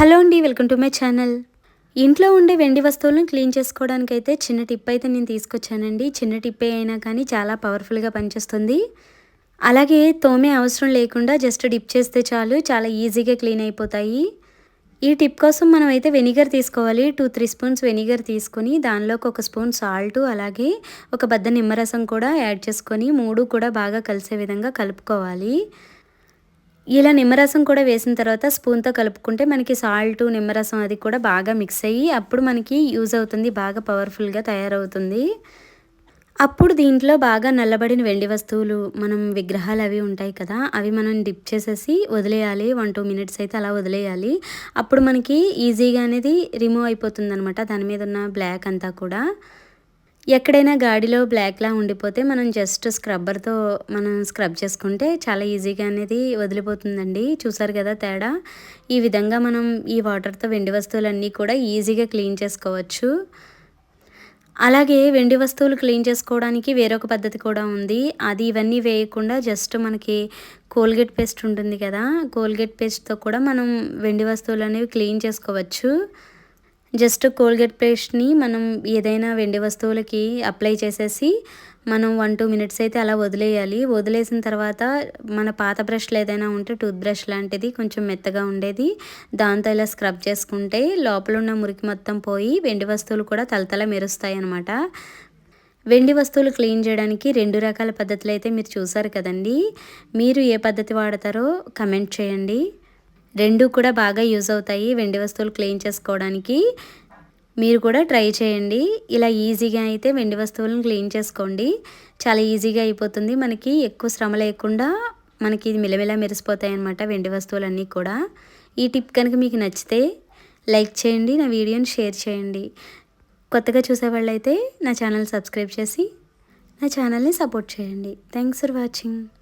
Hello అండి welcome to my channel. ఇంట్లో ఉండే వెండి వస్తువులను క్లీన్ చేసుకోవడానికి అయితే చిన్న టిప్ అయితే నేను తీసుకొచ్చానండి. చిన్న టిప్పే అయినా కానీ చాలా పవర్ఫుల్గా పనిచేస్తుంది. అలాగే తోమే అవసరం లేకుండా జస్ట్ డిప్ చేస్తే చాలు చాలా ఈజీగా క్లీన్ అయిపోతాయి. ఈ టిప్ కోసం మనం అయితే వెనిగర్ తీసుకోవాలి. టూ త్రీ స్పూన్స్ వెనిగర్ తీసుకొని దానిలోకి ఒక స్పూన్ సాల్ట్ అలాగే ఒక బద్ద నిమ్మరసం కూడా యాడ్ చేసుకొని మూడు కూడా బాగా కలిసే విధంగా కలుపుకోవాలి. ఇలా నిమ్మరసం కూడా వేసిన తర్వాత స్పూన్తో కలుపుకుంటే మనకి సాల్ట్ నిమ్మరసం అది కూడా బాగా మిక్స్ అయ్యి అప్పుడు మనకి యూజ్ అవుతుంది బాగా పవర్ఫుల్గా తయారవుతుంది. అప్పుడు దీంట్లో బాగా నల్లబడిన వెండి వస్తువులు మనం విగ్రహాలు అవి ఉంటాయి కదా అవి మనం డిప్ చేసేసి వదిలేయాలి. వన్ టూ మినిట్స్ అయితే అలా వదిలేయాలి. అప్పుడు మనకి ఈజీగా అనేది రిమూవ్ అయిపోతుంది అనమాట దాని మీద ఉన్న బ్లాక్ అంతా కూడా. ఎక్కడైనా గాడిలో బ్లాక్లా ఉండిపోతే మనం జస్ట్ స్క్రబ్బర్తో మనం స్క్రబ్ చేసుకుంటే చాలా ఈజీగా అనేది వదిలిపోతుందండి. చూసారు కదా తేడా? ఈ విధంగా మనం ఈ వాటర్తో వెండి వస్తువులన్నీ కూడా ఈజీగా క్లీన్ చేసుకోవచ్చు. అలాగే వెండి వస్తువులు క్లీన్ చేసుకోవడానికి వేరొక పద్ధతి కూడా ఉంది. అది ఇవన్నీ వేయకుండా జస్ట్ మనకి కోల్గేట్ పేస్ట్ ఉంటుంది కదా? కోల్గేట్ పేస్ట్తో కూడా మనం వెండి వస్తువులు అనేవి క్లీన్ చేసుకోవచ్చు. జస్ట్ కోల్గేట్ పేస్ట్ని మనం ఏదైనా వెండి వస్తువులకి అప్లై చేసేసి మనం వన్ టూ మినిట్స్ అయితే అలా వదిలేయాలి. వదిలేసిన తర్వాత మన పాత బ్రష్లు ఏదైనా ఉంటే టూత్ బ్రష్ లాంటిది కొంచెం మెత్తగా ఉండేది. దాంతో ఇలా స్క్రబ్ చేసుకుంటే లోపల ఉన్న మురికి మొత్తం పోయి వెండి వస్తువులు కూడా తలతల మెరుస్తాయి అన్నమాట. వెండి వస్తువులు క్లీన్ చేయడానికి రెండు రకాల పద్ధతులు అయితే మీరు చూసారు కదండి. మీరు ఏ పద్ధతి వాడతారో కమెంట్ చేయండి. రెండు కూడా బాగా యూజ్ అవుతాయి వెండి వస్తువులు క్లీన్ చేసుకోవడానికి. మీరు కూడా ట్రై చేయండి. ఇలా ఈజీగా అయితే వెండి వస్తువులను క్లీన్ చేసుకోండి. చాలా ఈజీగా అయిపోతుంది. మనకి ఎక్కువ శ్రమ లేకుండా మనకి ఇది మిలమిలా మెరిసిపోతాయి అన్నమాట వెండి వస్తువులన్నీ కూడా. ఈ టిప్ కనుక మీకు నచ్చితే లైక్ చేయండి నా వీడియోని షేర్ చేయండి. కొత్తగా చూసేవాళ్ళైతే నా ఛానల్ సబ్స్క్రైబ్ చేసి నా ఛానల్ని సపోర్ట్ చేయండి. Thanks for watching.